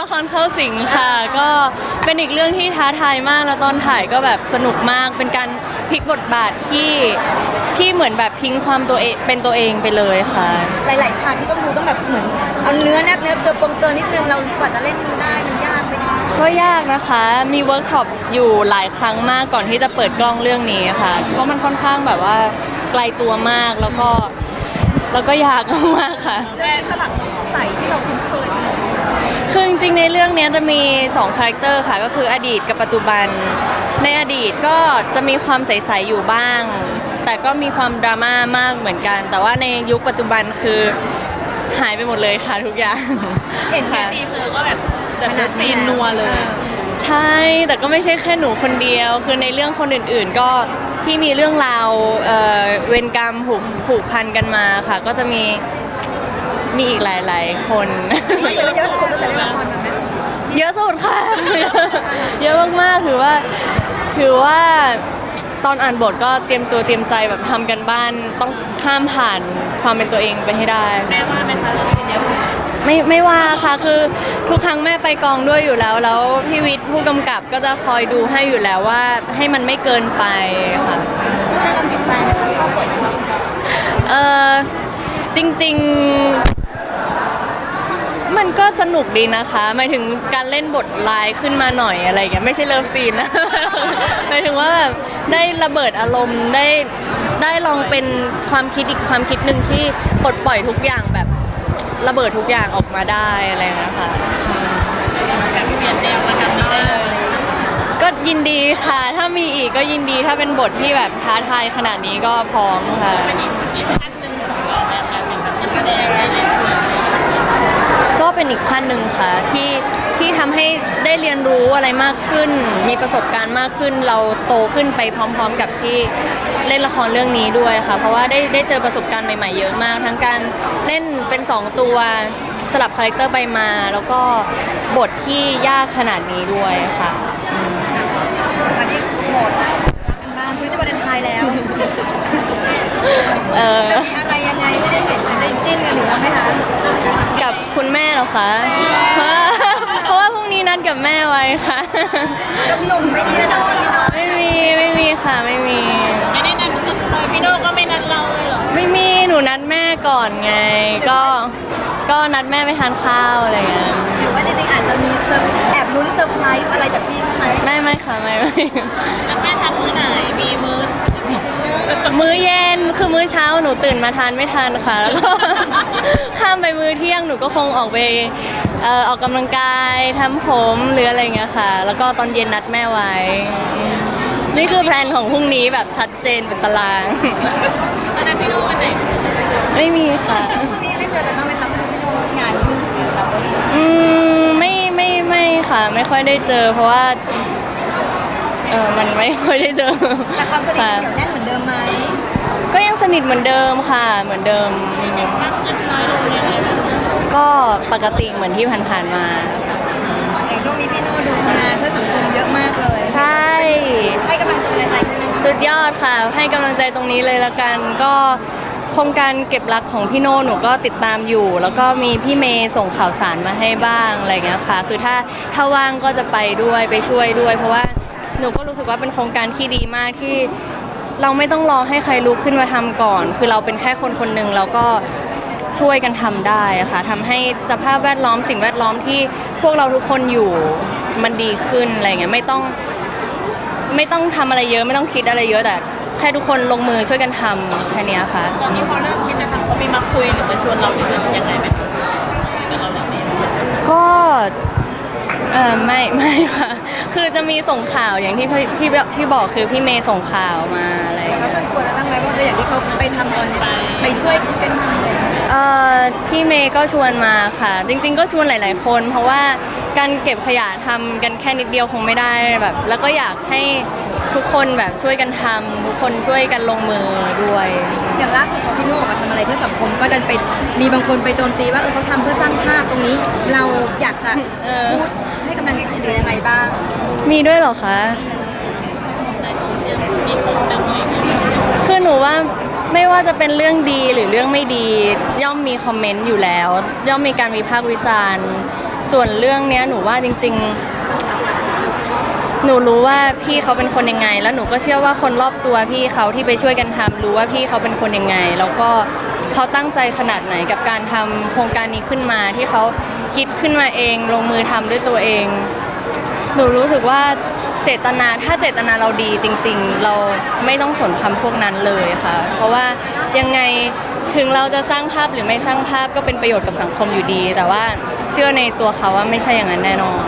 ละครเข้าสิงค่ะ ก็เป็นอีกเรื่องที่ท้าทายมากแล้วตอนถ่ายก็แบบสนุกมากเป็นการพลิกบทบาทที่ที่เหมือนแบบทิ้งความตัวเองเป็นตัวเองไปเลยค่ะ หลาย ๆ ฉากที่ต้องดูต้องแบบเหมือนเอาเนื้อแนบเนื้อเติมปมเติมนิดนึงเรากว่าจะเล่นได้มันยากไหมคะก็ยากนะคะมีเวิร์กช็อปอยู่หลายครั้งมากก่อนที่จะเปิดกล้องเรื่องนี้ค่ะ เพราะมันค่อนข้างแบบว่าไกลตัวมากแล้วก็แล้วก็ยากมากๆค่ะแม่สลักใส่ที่เราคุ้นเคย คือจริงๆในเรื่องเนี้ยจะมี2คาแรคเตอร์ค่ะก็คืออดีตกับปัจจุบัน ในอดีตก็จะมีความใสๆอยู่บ้าง แต่ก็มีความดราม่ามากเหมือนกัน แต่ว่าในยุคปัจจุบันคือหายไปหมดเลยค่ะทุกอย่างเห็นแค่ค่ะ ทีเซอร์ก็แบบแบบเลิฟซีนนัวเลย ใช่ แต่ก็ไม่ใช่แค่หนูคนเดียว คือในเรื่องคนอื่นๆ ก็ที่มีเรื่องราวเอ่อเวรกรรมผูกผูกพันกันมาค่ะ ก็จะมี มีอีกหลาย ๆ คน เยอะสุดตั้งแต่เล่นละครแบบนี้เยอะสุดค่ะ เยอะมากๆ ถือว่า ถือว่าตอนอ่านบทก็เตรียมตัวเตรียมใจแบบทำกันบ้านต้องข้ามผ่านความเป็นตัวเองไปให้ได้ แม่ว่าเป็นคะเลิฟซีนเยอะไม่ไม่ว่าค่ะคือทุกครั้งแม่ไปกองด้วยอยู่แล้ว แล้วพี่วิทย์ผู้กำกับก็จะคอยดูให้อยู่แล้วว่าให้มันไม่เกินไปค่ะแม่เราติดใจไหมคะชอบบทไหมเออจริงๆมันก็ สนุกดีนะคะหมายถึงการเล่นบทลายขึ้นมาหน่อยอะไรอย่างเงี้ยไม่ใช่เลิฟซีนนะ หมายถึงว่าแบบได้ระเบิดอารมณ์ได้ได้ลองเป็นความคิดอีกความคิดหนึ่งที่ปลดปล่อยทุกอย่างแบบระเบิดทุกอย่างออกมาได้อะไรอย่างเงี้ยค่ะแบบเปลี่ยนแนวมาทำได้ก็ยินดีค่ะ ถ้ามีอีกก็ยินดีถ้าเป็นบทที่แบบท้าทายขนาดนี้ก็พร้อมค่ะ เป็นอีกขั้นหนึ่งค่ะที่ที่ทำให้ได้เรียนรู้อะไรมากขึ้น มีประสบการณ์มากขึ้น เราโตขึ้นไปพร้อม ๆ กับที่เล่นละครเรื่องนี้ด้วยค่ะ เพราะว่าได้ได้เจอประสบการณ์ใหม่ๆเยอะมาก ทั้งการเล่นเป็นสองตัวสลับคาแรคเตอร์ไปมา แล้วก็บทที่ยากขนาดนี้ด้วยค่ะมาที่โหมดกันบ้างคุณจะวาเลนไทน์แล้ว เออจะมีอะไรยังไงไม่ได้เห็นได้จิ้นกันหรือว่าไหมคะกับ คุณแม่เหรอคะเพราะว่าพรุ่งนี้นัดกับแม่ไว้ค่ะ กับหนุ่มไม่ดีนะพี่น้องไม่มีไม่มีค่ะไม่มี ไม่ได้นัดเลยพี่โน่ก็ไม่นัดเราเลยเหรอไม่มีหนูนัดแม่ก่อนไงก็ ก็นัดแม่ไปทานข้าวอะไรอย่างเงี้ยหรือว่าจริงๆอาจจะมีเซอร์แอบลุ้นเซอร์ไพรส์อะไรจากพี่บ้างไหมไม่ไม่ค่ะไม่ไม่ แล้วแม่ทันมื้อไหน มีมื้อมื้อเย็นคือมื้อเช้าหนูตื่นมาทานไม่ทันค่ะ แล้วก็ ข้ามไปมื้อเที่ยงหนูก็คงออกไปเอ่อออกกำลังกายทำผมหรืออะไรอย่างเงี้ยค่ะ แล้วก็ตอนเย็นนัดแม่ไว้อืมนี่คือแพลนของพรุ่งนี้แบบชัดเจนเป็นตารางแล้วนัดพี่โน่วันไหน ไม่มีค่ะ ช่วงนี้ยังได้เจอกันบ้างไหม อย่างเราก็ดีอืมไม่ไม่ไม่ค่ะ ไม่ค่อยได้เจอ เพราะว่าเออมันไม่ค่อยได้เจอแต่ความสนิทค่ะเหนียวแน่นเหมือนเดิมไหมก็ยังสนิทเหมือนเดิมค่ะ เหมือนเดิมมากขึ้นน้อยลงยังไงก็ปกติเหมือนที่ผ่านๆมา อย่างช่วงนี้พี่โน่ดูทำงานเพื่อสังคมเยอะมากเลย ใช่ ให้กำลังใจอะไรกันไหมสุดยอดค่ะ ให้กำลังใจตรงนี้เลยละกัน ก็ โครงการเก็บรักของพี่โน่หนูก็ติดตามอยู่ แล้วก็มีพี่เมย์ส่งข่าวสารมาให้บ้างอะไรอย่างเงี้ยค่ะ คือถ้าถ้าว่างก็จะไปด้วยไปช่วยด้วย เพราะว่าหนูก็รู้สึกว่าเป็นโครงการที่ดีมากที่ เราไม่ต้องรอให้ใครลุกขึ้นมาทำก่อน คือเราเป็นแค่คนคนหนึ่งเราก็ช่วยกันทำได้ค่ะทำให้สภาพแวดล้อมสิ่งแวดล้อมที่พวกเราทุกคนอยู่มันดีขึ้นอะไรอย่างเงี้ยไม่ต้องไม่ต้องทำอะไรเยอะไม่ต้องคิดอะไรเยอะแต่ แค่ทุกคนลงมือช่วยกันทำแค่เนี้ยค่ะ ตอนนี้พอเริ่มคิดจะทำเขามีมาคุยหรือมาชวนเราหรือยังไงไหมคุยกับเราเรื่องนี้ก็เออไม่ไม่ค่ะ คือจะมีส่งข่าวอย่างที่พี่ที่ที่บอกคือพี่เมย์ส่งข่าวมาอะไรอย่างแล้วเงี้ย เขาชวนชวนแล้วบ้างไหมว่าเอออย่างที่เขาไปทำตอนนี้ไปช่วยเป็นทำเลยเอ่อพี่เมย์ก็ชวนมาค่ะ จริงๆก็ชวนหลาย ๆ คน เพราะว่าการเก็บขยะทำกันแค่นิดเดียวคงไม่ได้แบบ แล้วก็อยากให้ ทุกคนแบบช่วยกันทำทุกคนช่วยกันลงมือด้วย อย่างล่าสุดพอพี่โน่ออกมาทำอะไรเพื่อสังคมก็ดันไปมีบางคนไปโจมตีว่าเออเขาทำเพื่อสร้างภาพตรงนี้ เราอยากจะเออ พูดให้กำลังใจหรือยังไงบ้าง มีด้วยเหรอคะในโซเชียลมีคนหนึ่งอะไรอย่างเงี้ยคือหนูว่าไม่ว่าจะเป็นเรื่องดีหรือเรื่องไม่ดี ย่อมมีคอมเมนต์อยู่แล้ว ย่อมมีการวิพากษ์วิจารณ์ ส่วนเรื่องเนี้ยหนูว่าจริง ๆ หนูรู้ว่าพี่เขาเป็นคนยังไง แล้วหนูก็เชื่อว่าคนรอบตัวพี่เขาที่ไปช่วยกันทำรู้ว่าพี่เขาเป็นคนยังไง แล้วก็เขาตั้งใจขนาดไหนกับการทำโครงการนี้ขึ้นมาที่เขาคิดขึ้นมาเอง ลงมือทำด้วยตัวเอง หนูรู้สึกว่าเจตนาถ้าเจตนาเราดีจริงๆ เราไม่ต้องสนคำพวกนั้นเลยค่ะ เพราะว่ายังไงถึงเราจะสร้างภาพหรือไม่สร้างภาพก็เป็นประโยชน์กับสังคมอยู่ดี แต่ว่าเชื่อในตัวเขาว่าไม่ใช่อย่างนั้นแน่นอน